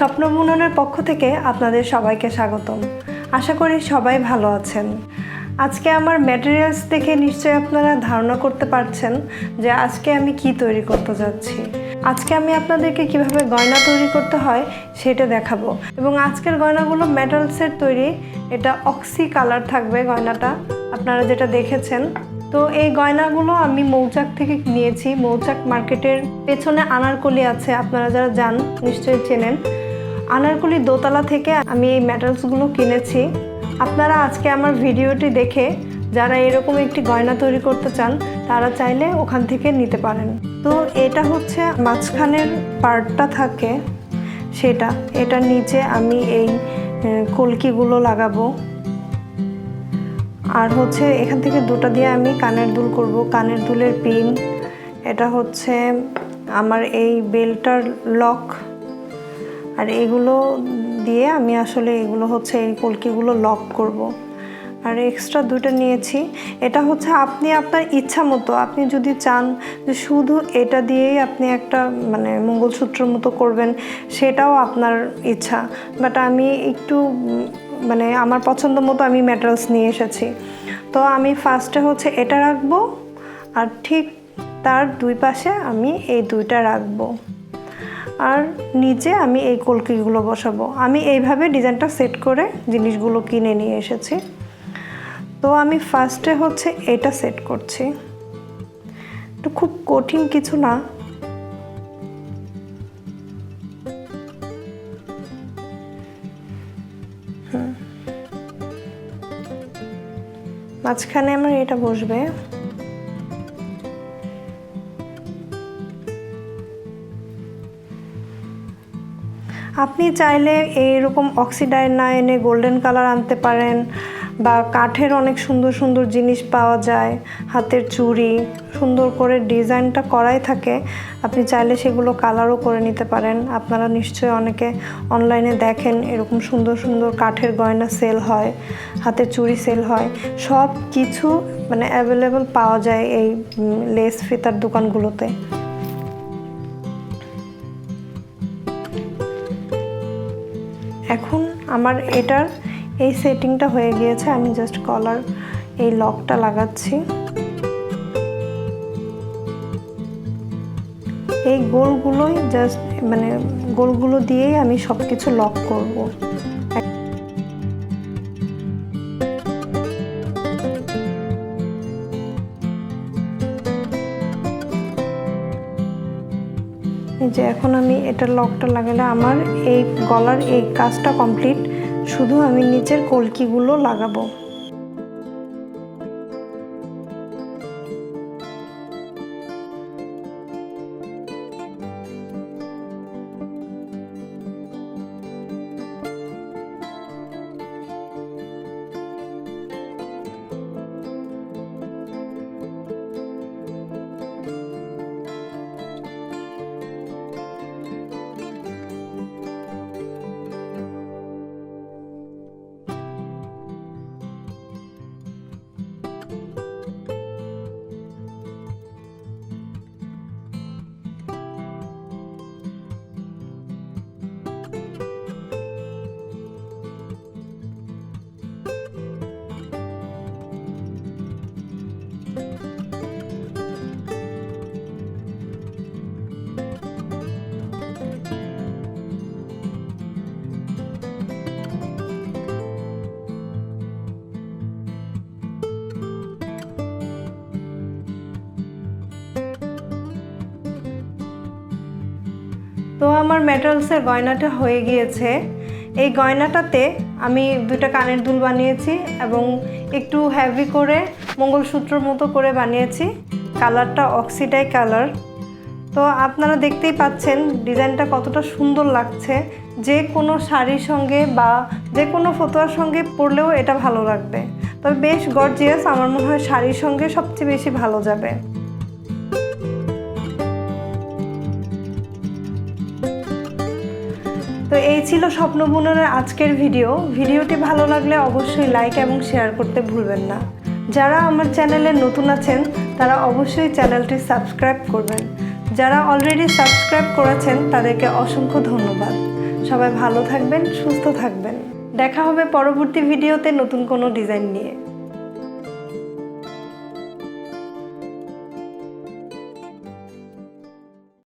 স্বপ্ন বুননের পক্ষ থেকে আপনাদের সবাইকে স্বাগতম। আশা করি সবাই ভালো আছেন। আজকে আমার ম্যাটেরিয়ালস দেখে নিশ্চয়ই আপনারা ধারণা করতে পারছেন যে আজকে আমি কি তৈরি করতে যাচ্ছি। আজকে আমি আপনাদেরকে কীভাবে গয়না তৈরি করতে হয় সেটা দেখাবো। এবং আজকের গয়নাগুলো মেটালসের তৈরি, এটা অক্সি কালার থাকবে গয়নাটা, আপনারা যেটা দেখেছেন। তো এই গয়নাগুলো আমি মৌচাক থেকে নিয়েছি, মৌচাক মার্কেটের পেছনে আনারকলি আছে, আপনারা যারা যান নিশ্চয়ই চেনেন। আনারকলি দোতলা থেকে আমি এই মেটালসগুলো কিনেছি। আপনারা আজকে আমার ভিডিওটি দেখে যারা এরকম একটি গয়না তৈরি করতে চান, তারা চাইলে ওখান থেকে নিতে পারেন। তো এটা হচ্ছে মাঝখানের পার্টটা থাকে সেটা। এটার নিচে আমি এই কলকিগুলো লাগাবো। আর হচ্ছে এখান থেকে দুটো দিয়ে আমি কানের দুল করব। কানের দুলের পিন। এটা হচ্ছে আমার এই বেলটার লক আর এগুলো দিয়ে আমি আসলে এগুলো হচ্ছে এই কলকিগুলো লক করব। আর এক্সট্রা দুটো নিয়েছি। এটা হচ্ছে আপনি আপনার ইচ্ছা মতো, আপনি যদি চান যে শুধু এটা দিয়েই আপনি একটা মানে মঙ্গলসূত্র মতো করবেন, সেটাও আপনার ইচ্ছা। বাট আমি একটু মানে আমার পছন্দ মতো আমি ম্যাটেরিয়ালস নিয়ে এসেছি। তো আমি ফার্স্টে হচ্ছে এটা রাখব, আর ঠিক তার দুই পাশে আমি এই দুইটা রাখব। আর নিচে আমি এই কলকিগুলো বসাবো। আমি এইভাবে ডিজাইনটা সেট করে জিনিসগুলো কিনে নিয়ে এসেছি। তো আমি ফার্স্টে হচ্ছে এটা সেট করছি। এটা খুব কঠিন কিছু না। মাঝখানে আমার এটা বসবে। আপনি চাইলে এইরকম অক্সিডাইন না এনে গোল্ডেন কালার আনতে পারেন বা কাঠের অনেক সুন্দর সুন্দর জিনিস পাওয়া যায়, হাতের চুড়ি, সুন্দর করে ডিজাইনটা করাই থাকে। আপনি চাইলে সেগুলো কালারও করে নিতে পারেন। আপনারা নিশ্চয়ই অনেকে অনলাইনে দেখেন এরকম সুন্দর সুন্দর কাঠের গয়না সেল হয়, হাতের চুড়ি সেল হয়। সব কিছু মানে অ্যাভেলেবল পাওয়া যায় এই লেস ফিতার দোকানগুলোতে। এখন আমার এটার এই সেটিংটা হয়ে গিয়েছে, আমি জাস্ট কলার এই লকটা লাগাচ্ছি। এই গোলগুলোই জাস্ট মানে গোলগুলো দিয়েই আমি সব কিছু লক করব। যে এখন আমি এটা লকটা লাগালে আমার এই গলার এই কাজটা কমপ্লিট শুধু আমি নিচের কলকিগুলো লাগাবো। তো আমার মেটালসের গয়নাটা হয়ে গিয়েছে। এই গয়নাটাতে আমি দুটো কানের দুল বানিয়েছি এবং একটু হ্যাভি করে মঙ্গলসূত্রর মতো করে বানিয়েছি। কালারটা অক্সিডাই কালার তো আপনারা দেখতেই পাচ্ছেন ডিজাইনটা কতটা সুন্দর লাগছে। যে কোনো শাড়ির সঙ্গে বা যে কোনো ফতোয়ার সঙ্গে পরলেও এটা ভালো লাগবে। তবে বেশ গর্জিয়াস আমার মনে হয় শাড়ির সঙ্গে সবচেয়ে বেশি ভালো যাবে। তো এই ছিল স্বপ্ন বুননের আজকের ভিডিও। ভিডিওটি ভালো লাগলে অবশ্যই লাইক এবং শেয়ার করতে ভুলবেন না। যারা আমার চ্যানেলে নতুন আছেন, তারা অবশ্যই চ্যানেলটি সাবস্ক্রাইব করবেন। যারা অলরেডি সাবস্ক্রাইব করেছেন, তাদেরকে অসংখ্য ধন্যবাদ। সবাই ভালো থাকবেন, সুস্থ থাকবেন। দেখা হবে পরবর্তী ভিডিওতে নতুন কোনো ডিজাইন নিয়ে।